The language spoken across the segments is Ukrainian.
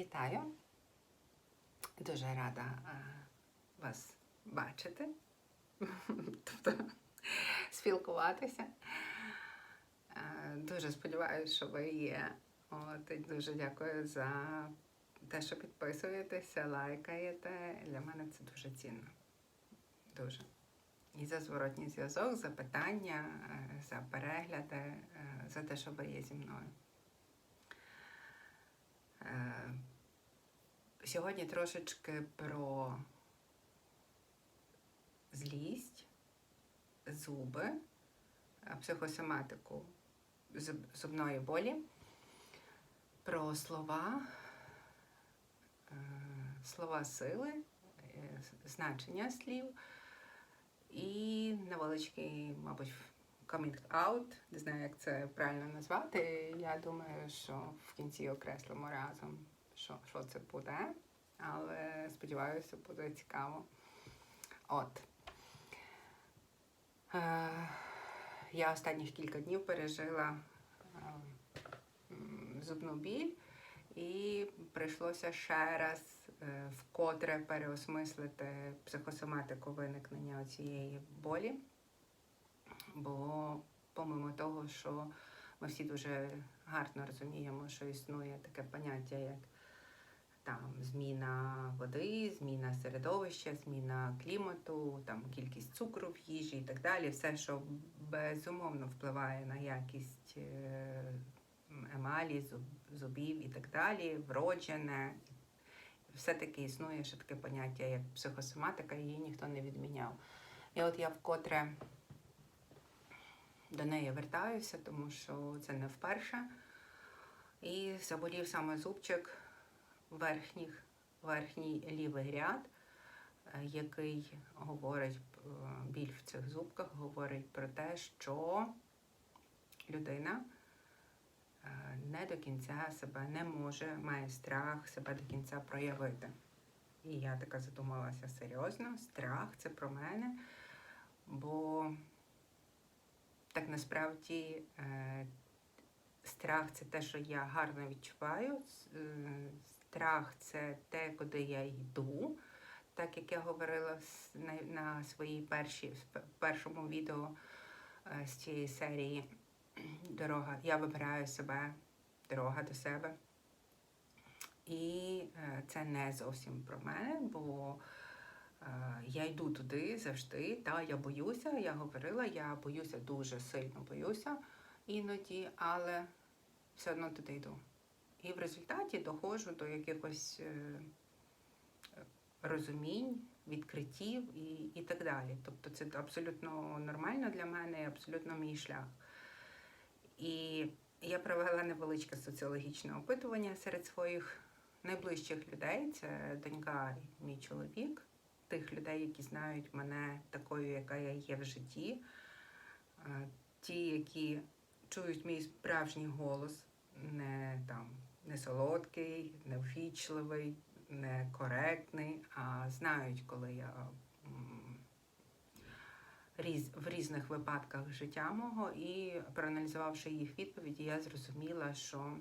Вітаю. Дуже рада е, вас бачити, тобто спілкуватися. Е, Дуже сподіваюся, що ви є. От, і дуже дякую за те, що підписуєтеся, лайкаєте. Для мене це дуже цінно. Дуже. І за зворотній зв'язок, за питання, е, за перегляди, за те, що ви є зі мною. Сьогодні трошечки про злість, зуби, е, психосоматику зубної болі, про слова, е, слова сили, е, значення слів і невеличкий, мабуть, coming out, не знаю, як це правильно назвати. Я думаю, що в кінці окреслимо разом, що, що це буде, але сподіваюся, буде цікаво. От. Е, я останніх кілька днів пережила е, зубну біль, і прийшлося ще раз е, вкотре переосмислити психосоматику виникнення цієї болі. Бо, помимо того, що ми всі дуже гарно розуміємо, що існує таке поняття, як там зміна води, зміна середовища, зміна клімату, там кількість цукру в їжі і так далі, все, що безумовно впливає на якість е, емалі, зубів і так далі, вроджене. Все-таки існує ще таке поняття, як психосоматика, її ніхто не відміняв. І от я вкотре до неї вертаюся, тому що це не вперше. І заболів саме зубчик верхніх, верхній лівий ряд, е, який говорить, е, біль в цих зубках говорить про те, що людина е, не до кінця себе не може, має страх себе до кінця проявити. І я така задумалася серйозно, страх це про мене, бо так насправді страх це те, що я гарно відчуваю. Страх це те, куди я йду. Так як я говорила на, на своїй першій, першому відео е, з цієї серії Дорога, я вибираю себе, дорога до себе. І е, це не зовсім про мене, бо е, я йду туди завжди. Та, я боюся, я говорила, я боюся, дуже сильно боюся іноді, але все одно туди йду. І в результаті доходжу до якихось е, розумінь, відкриттів і, і так далі. Тобто це абсолютно нормально для мене абсолютно мій шлях. І я провела невеличке соціологічне опитування серед своїх найближчих людей. Це донька мій чоловік, тих людей, які знають мене такою, яка я є в житті. Е, Ті, які чують мій справжній голос, не там не солодкий, не ввічливий, не коректний, а знають, коли я в різних випадках життя мого, і проаналізувавши їх відповіді, я зрозуміла, що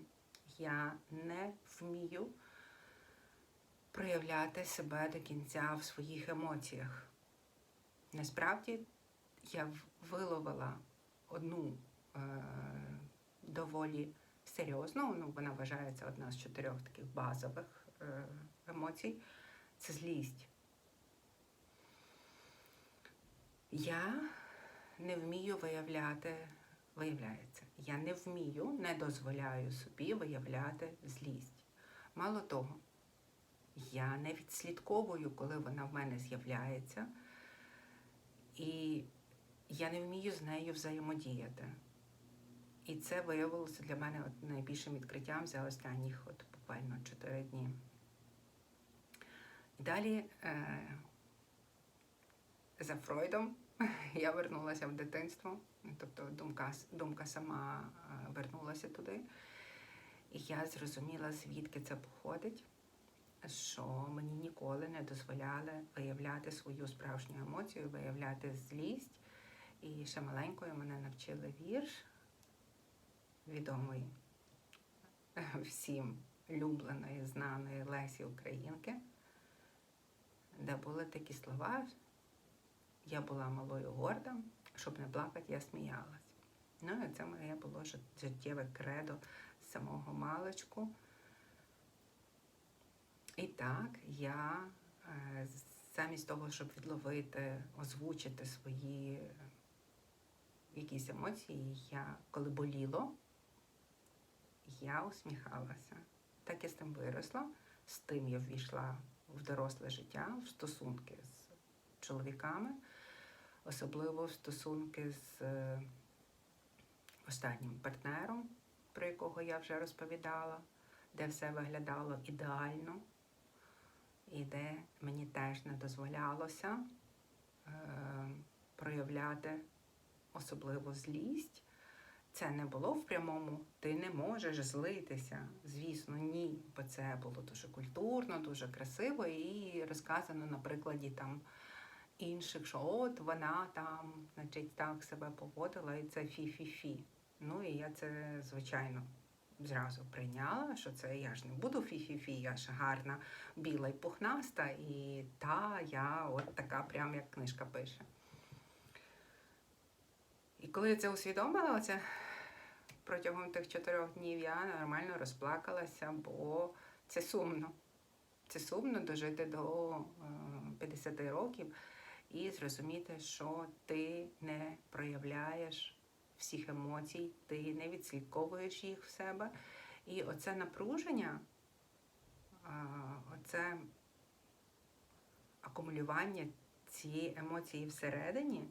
я не вмію проявляти себе до кінця в своїх емоціях. Насправді я виловила одну е, доволі серйозну, ну, вона вважається одна з чотирьох таких базових е, емоцій це злість. Я не вмію виявляти, виявляється, я не вмію, не дозволяю собі виявляти злість. Мало того, я не відслідковую, коли вона в мене з'являється, і я не вмію з нею взаємодіяти. І це виявилося для мене от найбільшим відкриттям за останніх от буквально 4 дні. Далі е, за Фройдом я вернулася в дитинство, тобто думка, думка сама е, вернулася туди. І я зрозуміла, звідки це походить, що мені ніколи не дозволяли виявляти свою справжню емоцію, виявляти злість. І ще маленькою мене навчили вірш, відомий е, всім улюбленої, знаної Лесі Українки, де були такі слова. Я була малою горда, щоб не плакати, я сміялась. Ну і це моє було життєве кредо з самого маличку. І так, я е, замість того, щоб відловити, озвучити свої е, якісь емоції, я коли боліло, я усміхалася. Так я з тим виросла, з тим я ввійшла в доросле життя, в стосунки з чоловіками, особливо в стосунки з е, останнім партнером, про якого я вже розповідала, де все виглядало ідеально, і де мені теж не дозволялося е, проявляти особливо злість. Це не було в прямому, ти не можеш злитися. Звісно, ні. Бо це було дуже культурно, дуже красиво і розказано на прикладі там інших, що от вона там, значить, так себе поводила, і це фі-фі-фі. Ну і я це, звичайно, зразу прийняла, що це я ж не буду фі-фі-фі, я ж гарна, біла і пухнаста, і та я от така, прям як книжка пише. І коли я це усвідомила, оце протягом тих чотирьох днів я нормально розплакалася, бо це сумно. Це сумно дожити до е, 50 років і зрозуміти, що ти не проявляєш всіх емоцій, ти не відслідковуєш їх в себе. І оце напруження, е, оце акумулювання цієї емоції всередині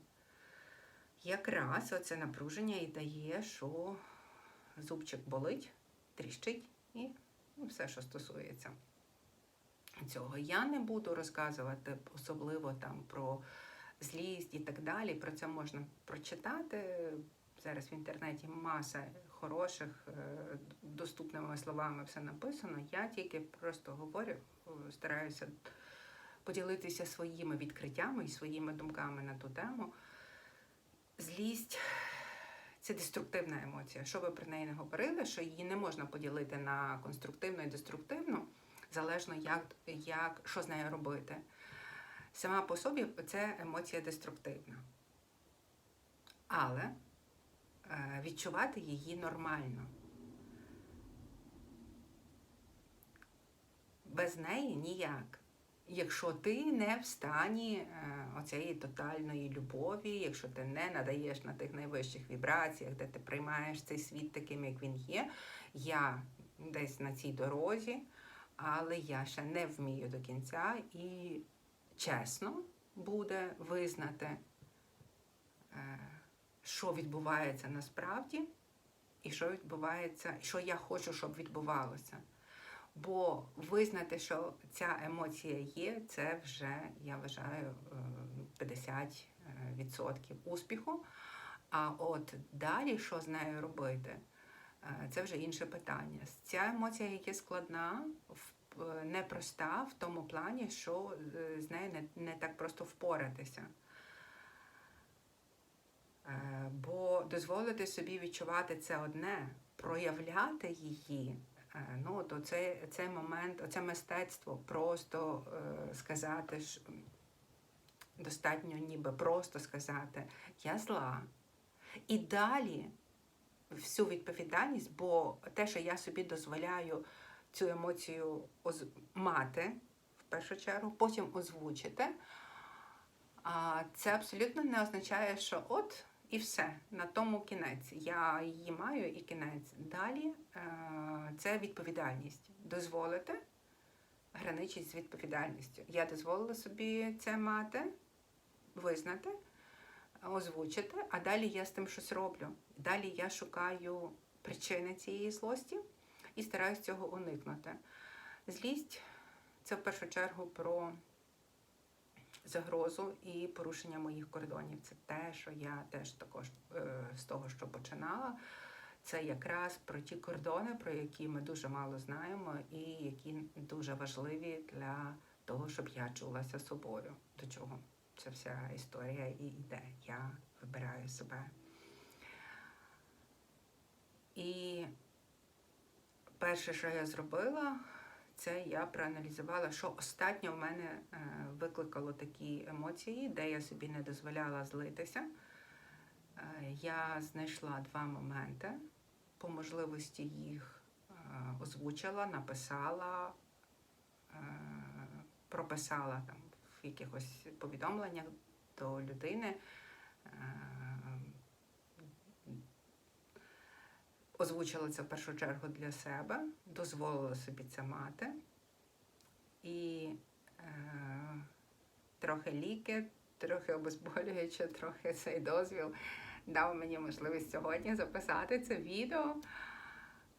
якраз оце напруження і дає, що зубчик болить, тріщить і ну, все, що стосується цього. Я не буду розказувати особливо там про злість і так далі. Про це можна прочитати. Зараз в інтернеті маса хороших, е, доступними словами все написано. Я тільки просто говорю, е, стараюся поділитися своїми відкриттями і своїми думками на ту тему. Злість це деструктивна емоція. Що ви про неї не говорили, що її не можна поділити на конструктивну і деструктивну, залежно як, як що з нею робити. Сама по собі це емоція деструктивна. Але е, відчувати її нормально. Без неї ніяк. Якщо ти не в стані е, оцієї тотальної любові, якщо ти не надаєш на тих найвищих вібраціях, де ти приймаєш цей світ таким, як він є, я десь на цій дорозі, але я ще не вмію до кінця і чесно буде визнати, е, що відбувається насправді, і що відбувається, що я хочу, щоб відбувалося. Бо визнати, що ця емоція є, це вже, я вважаю, е, 50% успіху. А от далі, що з нею робити, е, це вже інше питання. Ця емоція є складна, е, непроста в тому плані, що е, з нею не, так просто впоратися. Е, Бо дозволити собі відчувати це одне, проявляти її. Е, Ну, то це, цей момент, оце мистецтво просто е, сказати, що достатньо ніби просто сказати Я зла. І далі всю відповідальність, бо те, що я собі дозволяю цю емоцію мати в першу чергу, потім озвучити, це абсолютно не означає, що от і все, на тому кінець. Я її маю і кінець. Далі е, це відповідальність. Дозволити граничить з відповідальністю. Я дозволила собі це мати, визнати, озвучити, а далі я з тим щось роблю. Далі я шукаю причини цієї злості і стараюсь цього уникнути. Злість це в першу чергу про загрозу і порушення моїх кордонів. Це те, що я теж також е, з того, що починала. Це якраз про ті кордони, про які ми дуже мало знаємо, і які дуже важливі для того, щоб я чулася собою. До чого ця вся історія і йде. Я вибираю себе. І перше, що я зробила, це я проаналізувала, що останнє в мене е, викликало такі емоції, де я собі не дозволяла злитися. Е, Я знайшла два моменти, по можливості їх е, озвучила, написала, прописала там в якихось повідомленнях до людини. Озвучила це в першу чергу для себе, дозволила собі це мати. І е, трохи ліки, трохи обезболююче, трохи цей дозвіл дав мені можливість сьогодні записати це відео,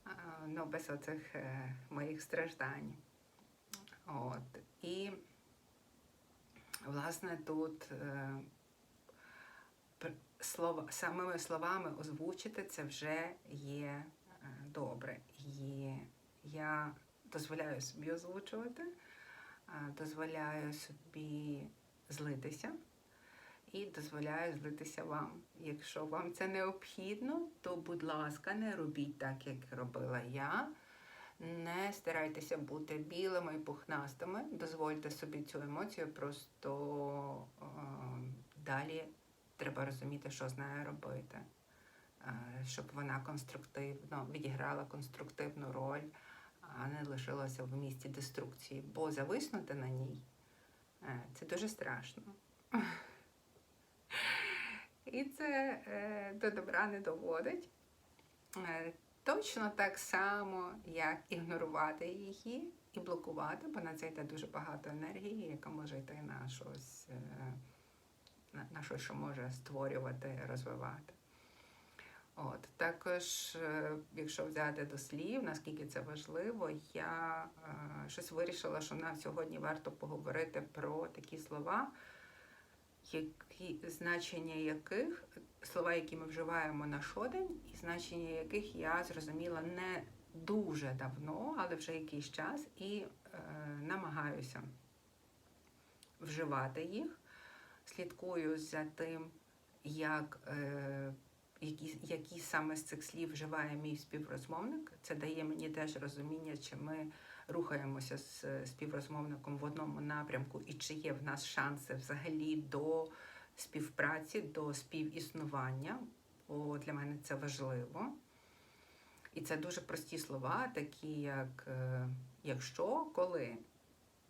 е, ну, без оцих е, моїх страждань. От. І, власне, тут е, слова, самими словами озвучити це вже є е, добре. І я дозволяю собі озвучувати, е, дозволяю собі злитися і дозволяю злитися вам. Якщо вам це необхідно, то, будь ласка, не робіть так, як робила я. Не старайтеся бути білими і пухнастими. Дозвольте собі цю емоцію, просто е, далі треба розуміти, що з нею робити, е, щоб вона конструктивно відіграла конструктивну роль, а не лишилася в місці деструкції. Бо зависнути на ній е, це дуже страшно. І це е, до добра не доводить. Точно так само, як ігнорувати її і блокувати, бо на це йде дуже багато енергії, яка може йти на щось, на, щось, що може створювати, розвивати. От також, е, якщо взяти до слів, наскільки це важливо, я е, щось вирішила, що нам сьогодні варто поговорити про такі слова, які значення яких слова, які ми вживаємо на щодень, і значення яких я зрозуміла не дуже давно, але вже якийсь час, і е, намагаюся вживати їх. Слідкую за тим, як, е, які, які саме з цих слів вживає мій співрозмовник. Це дає мені теж розуміння, чи ми рухаємося з співрозмовником в одному напрямку, і чи є в нас шанси взагалі до співпраці, до співіснування. Бо для мене це важливо. І це дуже прості слова, такі як е, якщо, коли.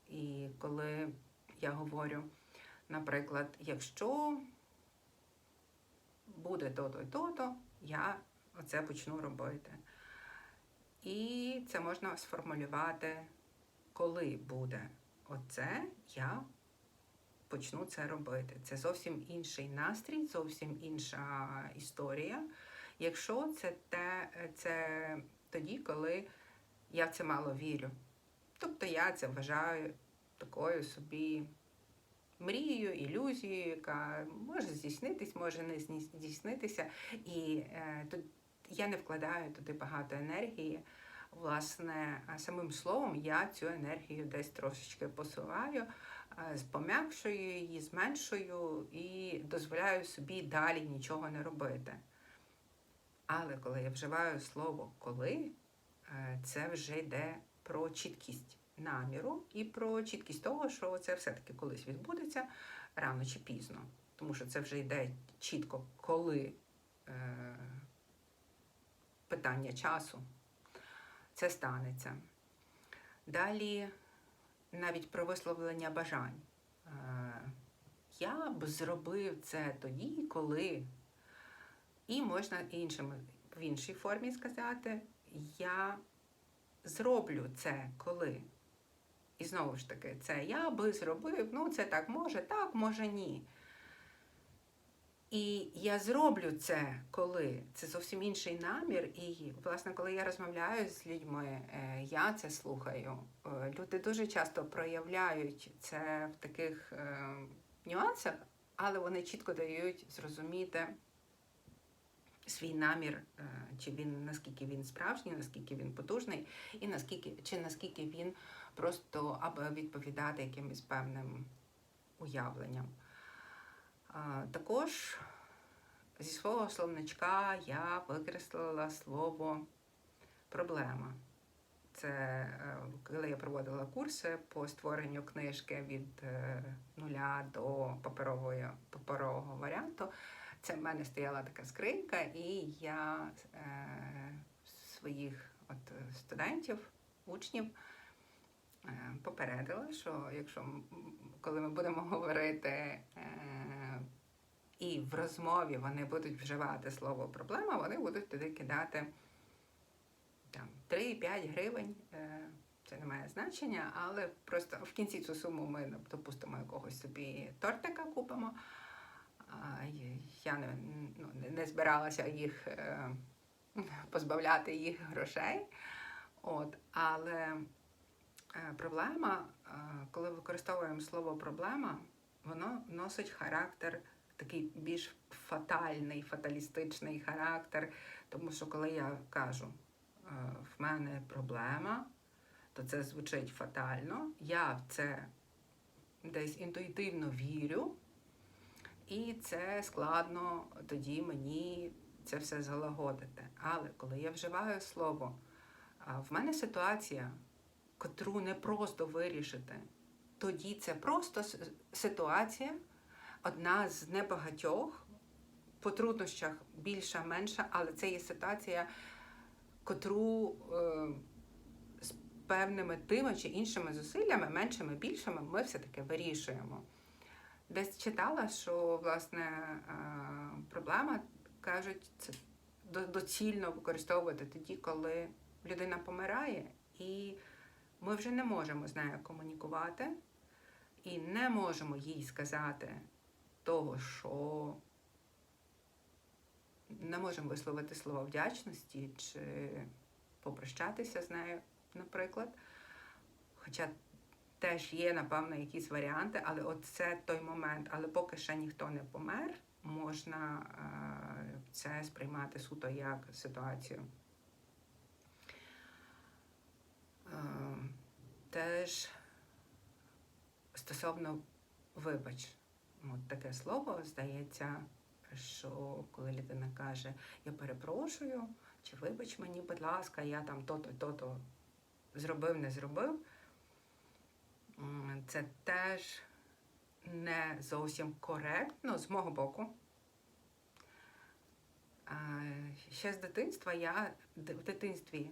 І коли я говорю, наприклад, якщо буде то-то і то-то, я оце почну робити. І це можна сформулювати, коли буде оце, я почну це робити. Це зовсім інший настрій, зовсім інша історія. Якщо це те, це тоді, коли я в це мало вірю. Тобто я це вважаю такою собі мрією, ілюзією, яка може здійснитись, може не здійснитися. І е, тут я не вкладаю туди багато енергії. Власне, самим словом я цю енергію десь трошечки посилаю, пом'якшую її, зменшую і дозволяю собі далі нічого не робити. Але коли я вживаю слово коли, це вже йде про чіткість наміру і про чіткість того, що це все-таки колись відбудеться рано чи пізно. Тому що це вже йде чітко, коли е, питання часу це станеться. Далі навіть про висловлення бажань. Е, я б зробив це тоді, коли. І можна іншим, в іншій формі сказати, я зроблю це коли. І знову ж таки, це я би зробив, ну це так може, так, може ні. І я зроблю це, коли це зовсім інший намір. І, власне, коли я розмовляю з людьми, я це слухаю. Люди дуже часто проявляють це в таких нюансах, але вони чітко дають зрозуміти свій намір, чи він наскільки він справжній, наскільки він потужний, і наскільки чи наскільки він просто аби відповідати якимось певним уявленням. Також зі свого словничка я викреслила слово проблема. це е, коли я проводила курси по створенню книжки від е, нуля до паперової, паперового варіанту. Це в мене стояла така скринька, і я е, своїх от, студентів, учнів попередила, що якщо коли ми будемо говорити е, і в розмові вони будуть вживати слово проблема, вони будуть туди кидати там 3-5 гривень. е, Це не має значення, але просто в кінці цю суму ми ну, допустимо якогось собі тортика купимо. Я не, ну, не- збиралася їх е, позбавляти їх грошей. От, але е, проблема, е, коли використовуємо слово проблема, воно носить характер такий більш фатальний, фаталістичний характер. Тому що коли я кажу, е, в мене проблема, то це звучить фатально. Я в це десь інтуїтивно вірю, і це складно тоді мені це все залагодити. Але коли я вживаю слово, в мене ситуація, котру не просто вирішити, тоді це просто ситуація, одна з небагатьох, по труднощах більша, менша, але це є ситуація, котру е, з певними тими чи іншими зусиллями, меншими, більшими, ми все-таки вирішуємо. Десь читала, що власне е, проблема кажуть, це доцільно використовувати тоді, коли людина помирає, і ми вже не можемо з нею комунікувати, і не можемо їй сказати того, що не можемо висловити слово вдячності чи попрощатися з нею, наприклад. Хоча теж є, напевно, якісь варіанти, але от це той момент. Але поки ще ніхто не помер, можна е, це сприймати суто як ситуацію. Теж стосовно вибач, от таке слово здається, що коли людина каже Я перепрошую, чи вибач мені, будь ласка, я там то-то, то-то зробив, не зробив. Це теж не зовсім коректно з мого боку. Ще з дитинства я в дитинстві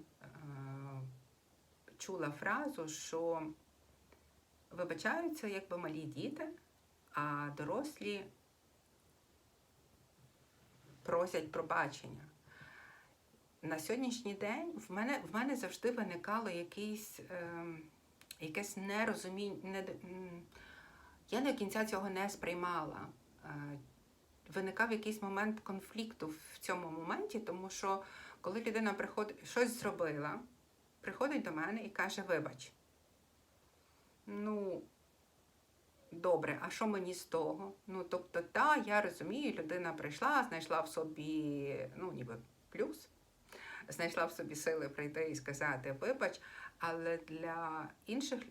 чула фразу, що вибачаються якби малі діти, а дорослі просять пробачення. На сьогоднішній день в мене, в мене завжди виникало якийсь, ем, якесь нерозуміння. Не, я до кінця цього не сприймала. Е, виникав якийсь момент конфлікту в цьому моменті, тому що коли людина приходить, щось зробила, приходить до мене і каже, вибач. Ну, добре, а що мені з того? Ну, тобто, та, я розумію, людина прийшла, знайшла в собі, ну, ніби плюс, знайшла в собі сили прийти і сказати вибач, але для інших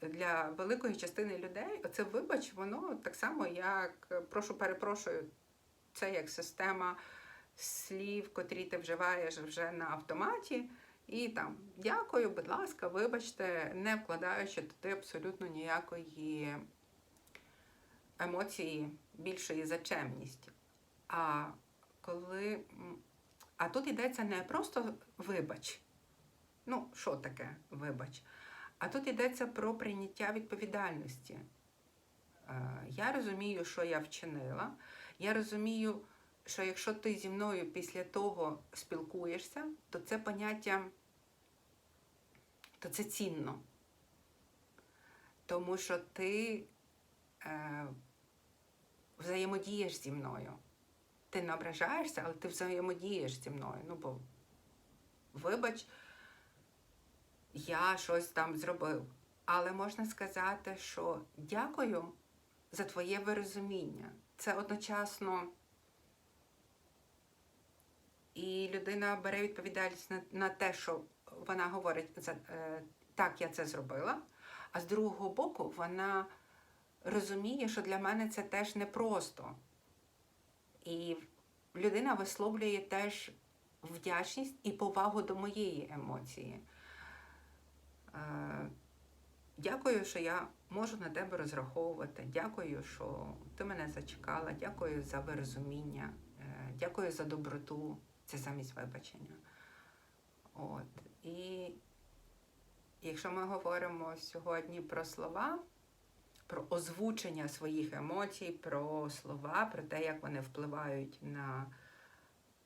для великої частини людей оце вибач, воно так само, як прошу, перепрошую, це як система слів, котрі ти вживаєш вже на автоматі. І там дякую, будь ласка, вибачте, не вкладаючи туди абсолютно ніякої емоції більшої за чемність. А коли. А тут йдеться не просто вибач. Ну, що таке вибач? А тут йдеться про прийняття відповідальності. Е, Я розумію, що я вчинила. Я розумію, що якщо ти зі мною після того спілкуєшся, то це поняття, то це цінно. Тому що ти е, взаємодієш зі мною. Ти не ображаєшся, але ти взаємодієш зі мною. Ну, бо, вибач, я щось там зробив. Але можна сказати, що дякую за твоє вирозуміння. Це одночасно. І людина бере відповідальність на, на те, що вона говорить, за, е, так, я це зробила. А з другого боку, вона розуміє, що для мене це теж непросто. І людина висловлює теж вдячність і повагу до моєї емоції. Е, Дякую, що я можу на тебе розраховувати. Дякую, що ти мене зачекала. Дякую за вирозуміння. Е, Дякую за доброту. Це замість вибачення. От. І якщо ми говоримо сьогодні про слова, про озвучення своїх емоцій, про слова, про те, як вони впливають на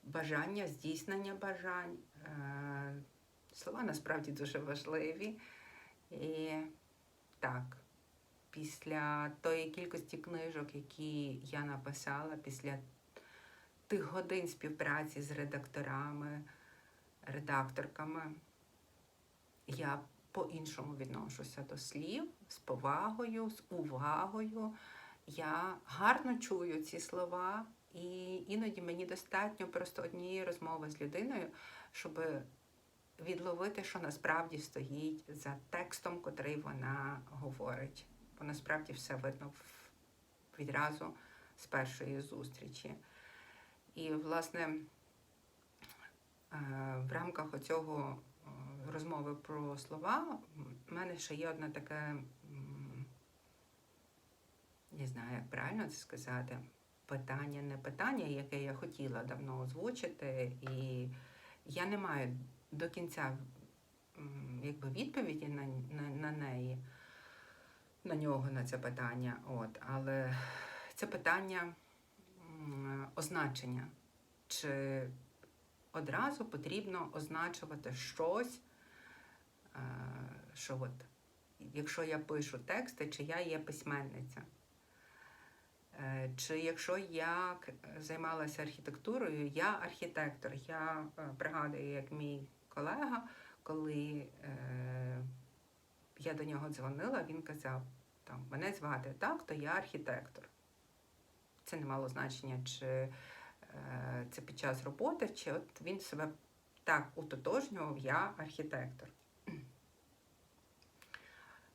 бажання, здійснення бажань. Е, Слова насправді дуже важливі. І так, після тої кількості книжок, які я написала, після тих годин співпраці з редакторами, редакторками, я по-іншому відношуся до слів з повагою, з увагою. Я гарно чую ці слова, і іноді мені достатньо просто однієї розмови з людиною, щоб відловити, що насправді стоїть за текстом, котрий вона говорить. Бо насправді все видно відразу з першої зустрічі. І, власне, е, в рамках оцього е, розмови про слова, в мене ще є одне таке, м, не знаю, як правильно це сказати, питання, не питання, яке я хотіла давно озвучити, і я не маю до кінця якби відповіді на, на, на неї, на нього, на це питання. От. Але це питання означення. Чи одразу потрібно означувати щось, е, що от, якщо я пишу тексти, чи я є письменниця. Е, Чи якщо я займалася архітектурою, я архітектор. Я е, пригадую, як мій колега, коли я до нього дзвонила, він казав: там, мене звати так, то я архітектор. Це не мало значення, чи е, це під час роботи, чи от він себе так утотожнював, я архітектор.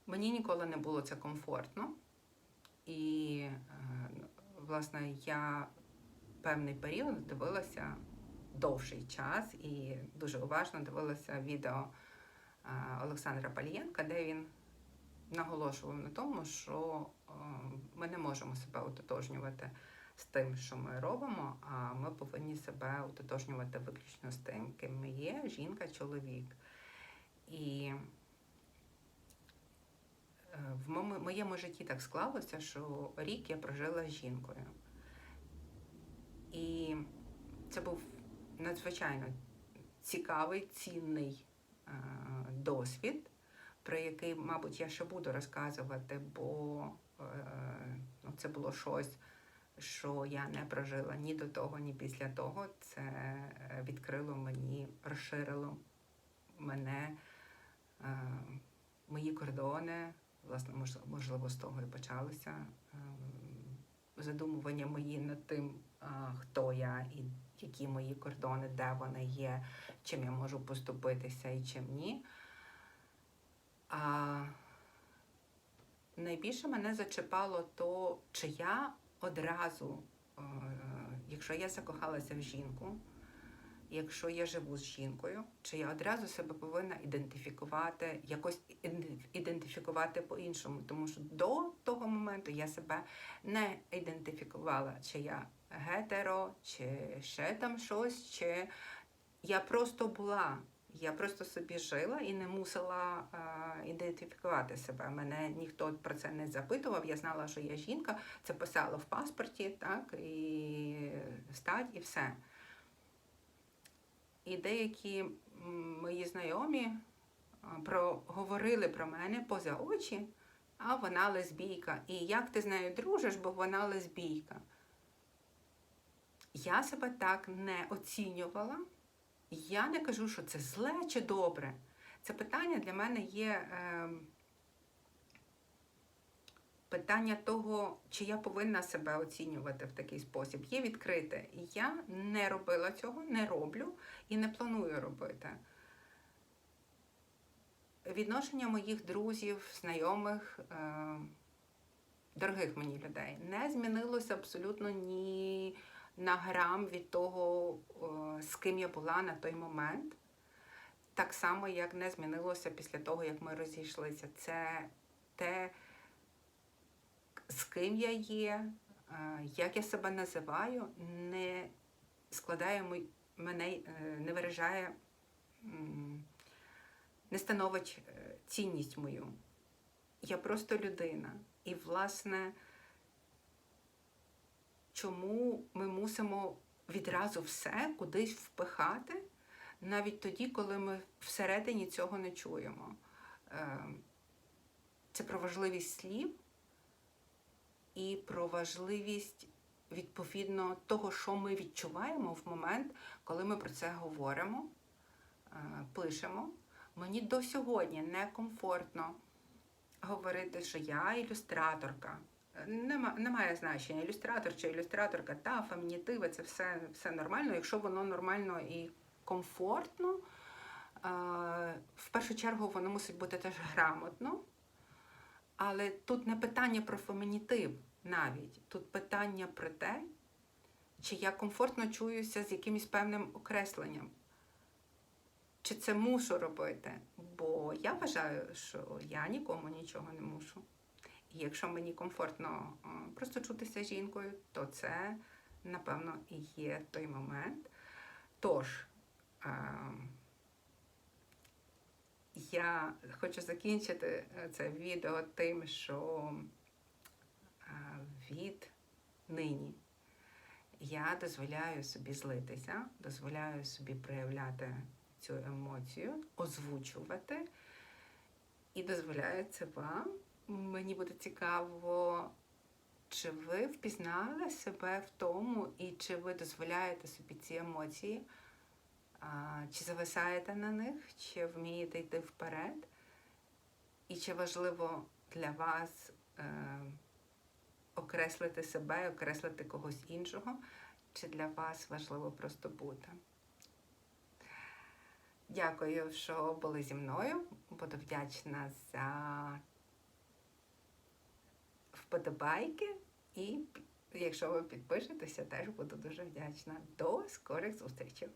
Мені ніколи не було це комфортно. І, е, власне, я певний період дивилася довший час і дуже уважно дивилася відео е, Олександра Палієнка, де він наголошував на тому, що ми не можемо себе ототожнювати з тим, що ми робимо, а ми повинні себе ототожнювати виключно з тим, ким ми є, жінка, чоловік. І Е, в моєму, житті так склалося, що рік я прожила з жінкою. І це був надзвичайно цікавий, цінний е, досвід, про який, мабуть, я ще буду розказувати, бо е, це було щось, що я не прожила ні до того, ні після того. Це е, відкрило мені, розширило мене, е, мої кордони. Власне, можливо, з того і почалося ем, задумування мої над тим, хто я і які мої кордони, де вони є, чим я можу поступитися і чим ні. Найбільше мене зачепало то, чи я одразу, е, якщо я закохалася в жінку, якщо я живу з жінкою, чи я одразу себе повинна ідентифікувати, якось ідентифікувати по-іншому. Тому що до того моменту я себе не ідентифікувала, чи я гетеро, чи ще там щось, чи я просто була. Я просто собі жила і не мусила е, ідентифікувати себе. Мене ніхто про це не запитував. Я знала, що я жінка, це писала в паспорті, так, і стать, і все. І деякі мої знайомі а, говорили про мене поза очі, а вона лесбійка. І як ти з нею дружиш, бо вона лесбійка. Я себе так не оцінювала. Я не кажу, що це зле чи добре. Це питання для мене є е, питання того, чи я повинна себе оцінювати в такий спосіб. Є відкрите. Я не робила цього, не роблю і не планую робити. Відношення моїх друзів, знайомих, е, дорогих мені людей не змінилося абсолютно ні на грам від того, з ким я була на той момент. так само, як не змінилося після того, як ми розійшлися. Це те, з ким я є, е, як я себе називаю, не складає мене, е, не виражає, не становить е, цінність мою. Я просто людина. І, власне, чому ми мусимо відразу все кудись впихати, навіть тоді, коли ми всередині цього не чуємо. Е, Це про важливість слів і про важливість відповідно того, що ми відчуваємо в момент, коли ми про це говоримо, е, пишемо. Мені до сьогодні некомфортно говорити, що я ілюстраторка. Нема, немає значення, ілюстратор чи ілюстраторка, та фемінітиви, це все, все нормально, якщо воно нормально і комфортно. В першу чергу воно мусить бути теж грамотно. Але тут не питання про фемінітив навіть. Тут питання про те, чи я комфортно чуюся з якимось певним окресленням. Чи це мушу робити? Бо я вважаю, що я нікому нічого не мушу. І якщо мені комфортно просто чутися жінкою, то це, напевно, і є той момент. Тож, я хочу закінчити е, це відео тим, що від нині я дозволяю собі злитися, дозволяю собі проявляти цю емоцію, озвучувати і дозволяю це вам. Мені буде цікаво, чи ви впізнали себе в тому, і чи ви дозволяєте собі ці емоції, чи зависаєте на них, чи вмієте йти вперед, і чи важливо для вас е, окреслити себе, окреслити когось іншого, чи для вас важливо просто бути. Дякую, що були зі мною. Буду вдячна за вподобайки. І якщо ви підпишетеся, теж буду дуже вдячна. До скорих зустрічей!